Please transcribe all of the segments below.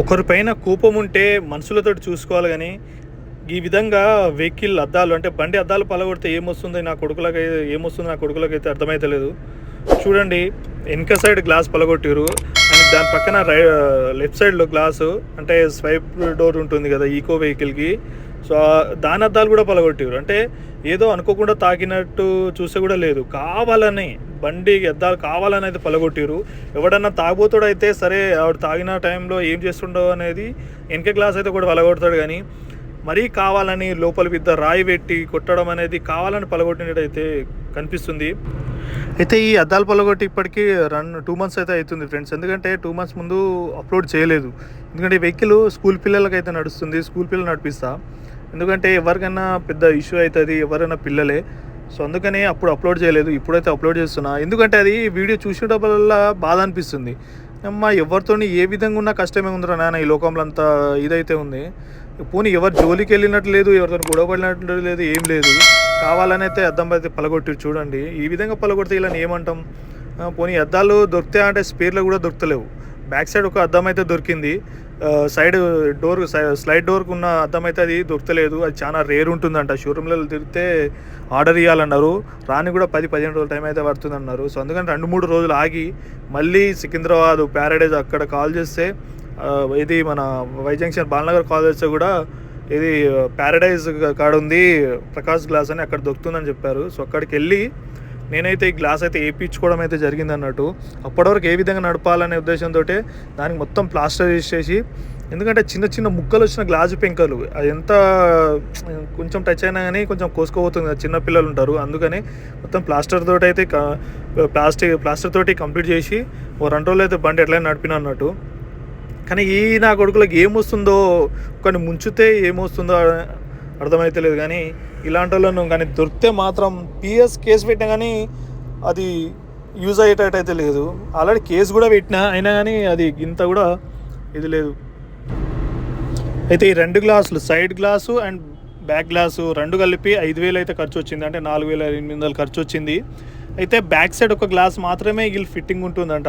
ఒకరిపైన కోపం ఉంటే మనుషులతో చూసుకోవాలి కానీ ఈ విధంగా వెహికల్ అద్దాలు అంటే బండి అద్దాలు పలగొడితే ఏమొస్తుంది? నా కొడుకులకి ఏమొస్తుంది? నా కొడుకులకైతే అయితే అర్థమైతలేదు. చూడండి వెనక సైడ్ గ్లాస్ పలగొట్టారు అండ్ దాని పక్కన రై లెఫ్ట్ సైడ్లో గ్లాసు అంటే స్వైప్ డోర్ ఉంటుంది కదా ఈకో వెహికల్కి. సో దాని అద్దాలు కూడా పలగొట్టారు అంటే ఏదో అనుకోకుండా తాకినట్టు చూసే కూడా లేదు. కావాలని బండి అద్దాలు కావాలని అయితే పలగొట్టారు ఎవడన్నా తాగుబోతాడు అయితే సరే ఆవిడ తాగిన టైంలో ఏం చేస్తుండో అనేది వెనక గ్లాస్ అయితే కూడా పలగొడతాడు కానీ మరీ కావాలని లోపల పెద్ద రాయి పెట్టి కొట్టడం అనేది కావాలని పలగొట్టినట్టయితే కనిపిస్తుంది. అయితే ఈ అద్దాలు పలగొట్టి ఇప్పటికీ రన్ టూ మంత్స్ అయితే అవుతుంది ఫ్రెండ్స్. ఎందుకంటే టూ మంత్స్ ముందు అప్లోడ్ చేయలేదు. ఎందుకంటే ఈ వెహికల్ స్కూల్ పిల్లలకి అయితే నడుస్తుంది. స్కూల్ పిల్లలు నడిపిస్తా. ఎందుకంటే ఎవరికైనా పెద్ద ఇష్యూ అవుతుంది ఎవరైనా పిల్లలే. సో అందుకనే అప్పుడు అప్లోడ్ చేయలేదు ఇప్పుడైతే అప్లోడ్ చేస్తున్నా. ఎందుకంటే అది వీడియో చూసేటప్పుడల్లా బాధ అనిపిస్తుంది. అమ్మ ఎవరితోని ఏ విధంగా ఉన్నా కష్టమే ఉందిరా నాన్న ఈ లోకంలో అంత ఇదైతే ఉంది. పోనీ ఎవరు జోలికి వెళ్ళినట్టు లేదు ఎవరితో గొడవపడినట్టు లేదు ఏం లేదు. కావాలని అయితే అద్దం అయితే పలగొట్టి చూడండి. ఈ విధంగా పలగొడితే ఇలా ఏమంటాం? పోనీ అద్దాలు దొరికితే అంటే స్పేర్లో కూడా దొరకలేవు బ్యాక్ సైడ్ ఒక అద్దం అయితే దొరికింది. సైడ్ డోర్ స్లైడ్ డోర్కి ఉన్న అద్దం అయితే అది దొరకలేదు అది చాలా రేర్ ఉంటుందంట. షోరూంలో తిరిగితే ఆర్డర్ ఇవ్వాలన్నారు రాని కూడా పది పదిహేను రోజుల టైం అయితే పడుతుంది అన్నారు సో అందుకని రెండు మూడు రోజులు ఆగి మళ్ళీ సికింద్రాబాద్ ప్యారడైజ్ అక్కడ కాల్ చేస్తే ఇది మన వైజంక్షన్ బాలనగర్ కాల్ చేస్తే కూడా ఇది ప్యారడైజ్ కాడ ఉంది ప్రకాష్ గ్లాస్ అని అక్కడ దొరుకుతుందని చెప్పారు. సో అక్కడికి వెళ్ళి నేనైతే ఈ గ్లాస్ అయితే వేయించుకోవడం అయితే జరిగింది అన్నట్టు అప్పటివరకు ఏ విధంగా నడపాలనే ఉద్దేశంతో దానికి మొత్తం ప్లాస్టర్ చేసేసి ఎందుకంటే చిన్న చిన్న ముక్కలు వచ్చిన గ్లాసు పెంకలు అది ఎంత కొంచెం టచ్ అయినా కానీ కొంచెం కోసుకోబోతుంది కదా చిన్న పిల్లలు ఉంటారు అందుకని మొత్తం ప్లాస్టర్ తోటి అయితే ప్లాస్టిక్ ప్లాస్టర్ తోటి కంప్లీట్ చేసి ఓ రెండు రోజులు అయితే బండి ఎట్లయినా నడిపినా అన్నట్టు. కానీ ఈ నా కొడుకులకు ఏమొస్తుందో కొన్ని ముంచితే ఏమొస్తుందో అర్థమైతే లేదు కానీ ఇలాంటి వాళ్ళను కానీ దొరికితే మాత్రం పిఎస్ కేసు పెట్టినా కానీ అది యూజ్ అయ్యేటట్టు అయితే లేదు. ఆల్రెడీ కేసు కూడా పెట్టినా అయినా కానీ అది ఇంత కూడా ఇది లేదు. అయితే ఈ రెండు గ్లాసులు side glass and back glass రెండు కలిపి ఐదు వేలు అయితే ఖర్చు వచ్చింది. అంటే నాలుగు వేల ఎనిమిది వందలు ఖర్చు వచ్చింది. అయితే బ్యాక్ సైడ్ ఒక గ్లాస్ మాత్రమే వీళ్ళు ఫిట్టింగ్ ఉంటుందంట.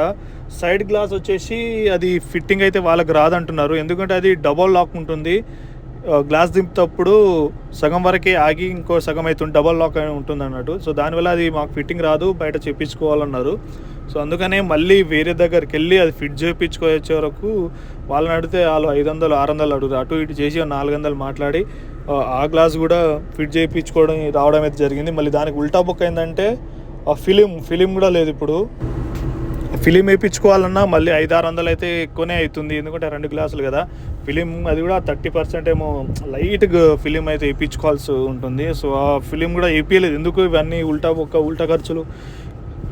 సైడ్ గ్లాస్ వచ్చేసి అది ఫిట్టింగ్ అయితే వాళ్ళకి రాదంటున్నారు. ఎందుకంటే అది డబల్ లాక్ ఉంటుంది. గ్లాస్ దింపుతప్పుడు సగం వరకే ఆగి ఇంకో సగం అయితే డబల్ లాక్ అని ఉంటుంది అన్నట్టు. సో దానివల్ల అది మాకు ఫిట్టింగ్ రాదు బయట చేపించుకోవాలన్నారు. సో అందుకనే మళ్ళీ వేరే దగ్గరికి వెళ్ళి అది ఫిట్ చేయించుకొచ్చే వరకు వాళ్ళని అడిగితే వాళ్ళు ఐదు వందలు ఆరు వందలు అడుగుతారు. అటు ఇటు చేసి నాలుగు వందలు మాట్లాడి ఆ, ఆ గ్లాస్ కూడా ఫిట్ చేయించుకోవడం రావడం అయితే జరిగింది. మళ్ళీ దానికి ఉల్టా బుక్ అయిందంటే ఆ ఫిలిం ఫిలిం కూడా లేదు ఇప్పుడు. ఫిలిం వేయించుకోవాలన్నా మళ్ళీ ఐదు ఆరు వందలు అయితే ఎక్కువనే అవుతుంది. ఎందుకంటే రెండు గ్లాసులు కదా. ఫిలిం అది కూడా థర్టీ పర్సెంట్ ఏమో లైట్ ఫిలిం అయితే వేయించుకోవాల్సి ఉంటుంది. సో ఆ ఫిలిం కూడా వేపించలేదు ఎందుకు ఇవన్నీ ఉల్టా ఒక్క ఉల్టా ఖర్చులు?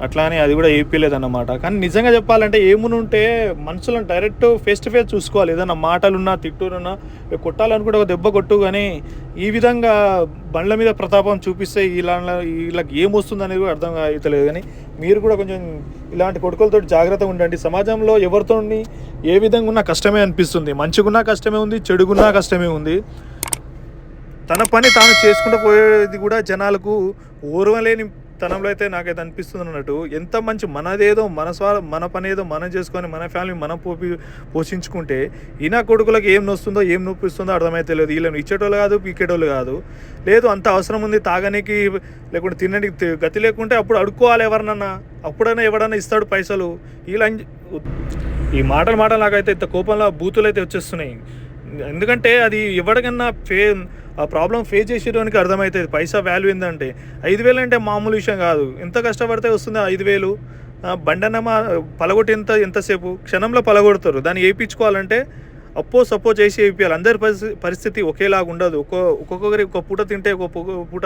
అట్లా అని అది కూడా ఏపీలేదన్నమాట అన్నమాట కానీ నిజంగా చెప్పాలంటే ఏమునుంటే ఉంటే మనుషులను డైరెక్ట్ ఫేస్ టు ఫేస్ చూసుకోవాలి. ఏదైనా మాటలున్నా తిట్టురున్నా కొట్టాలనుకుంటే ఒక దెబ్బ కొట్టు కానీ ఈ విధంగా బండ్ల మీద ప్రతాపం చూపిస్తే ఇలా వీళ్ళకి ఏమొస్తుంది అనేది కూడా అర్థం అవుతలేదు కానీ మీరు కూడా కొంచెం ఇలాంటి కొడుకులతో జాగ్రత్తగా ఉండండి. సమాజంలో ఎవరితో ఏ విధంగా ఉన్నా కష్టమే అనిపిస్తుంది. మంచిగున్నా కష్టమే ఉంది చెడుగున్నా కష్టమే ఉంది. తన పని తాను చేసుకుంటూ పోయేది కూడా జనాలకు ఓర్వలేని తనంలో అయితే నాకైతే అనిపిస్తుంది అన్నట్టు ఎంత మంచి మనదేదో మన స్వా మన పని ఏదో మనం చేసుకొని మన ఫ్యామిలీ మనం పోపి పోషించుకుంటే ఈయన కొడుకులకు ఏం నొస్తుందో ఏం నొప్పిస్తుందో అర్థమైతే లేదు. వీళ్ళని ఇచ్చేటోళ్ళు కాదు పీకేటోళ్ళు కాదు. లేదు అంత అవసరం ఉంది తాగనీకి లేకుంటే తినడానికి గతి లేకుంటే అప్పుడు అడుక్కోవాలి ఎవరినన్నా. అప్పుడైనా ఎవడన్నా ఇస్తాడు పైసలు. వీళ్ళు ఈ మాటలు మాటలు నాకైతే ఇంత కోపంలో బూతులు అయితే వచ్చేస్తున్నాయి. ఎందుకంటే అది ఎవరికన్నా ఫే ఆ ప్రాబ్లం ఫేస్ చేసేటోనికి అర్థమవుతుంది పైసా వాల్యూ ఏంటంటే ఐదు వేలు అంటే మామూలు విషయం కాదు. ఎంత కష్టపడితే వస్తుంది ఐదు వేలు? బండనమా పలగొట్టి ఎంత ఎంతసేపు? క్షణంలో పలగొడతారు. దాన్ని వేయించుకోవాలంటే అప్పో సప్పో చేసి వేయించాలి అందరి పరిస్థితి పరిస్థితి ఒకేలాగా ఉండదు. ఒక్కో ఒక్కొక్కరి ఒక పూట తింటే ఒక్కొక్క పూట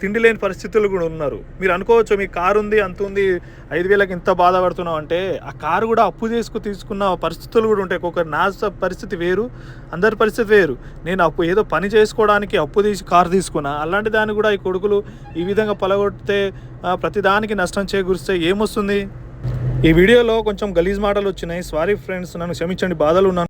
తిండి లేని పరిస్థితులు కూడా ఉన్నారు. మీరు అనుకోవచ్చు మీ కారు ఉంది అంత ఉంది ఐదు వేలకి ఇంత బాధపడుతున్నాం అంటే ఆ కారు కూడా అప్పు చేసుకు తీసుకున్న పరిస్థితులు కూడా ఉంటాయి. ఒక్కొక్కరు నా పరిస్థితి వేరు అందరి పరిస్థితి వేరు. నేను అప్పు ఏదో పని చేసుకోవడానికి అప్పు తీసి కారు తీసుకున్నా అలాంటి దాన్ని కూడా ఈ కొడుకులు ఈ విధంగా పలగొడితే ప్రతిదానికి నష్టం చేకూరిస్తే ఏమొస్తుంది? ఈ వీడియోలో కొంచెం గలీజ్ మాటలు వచ్చినాయి. సారీ ఫ్రెండ్స్ నన్ను క్షమించండి. బాధలు ఉన్నాను.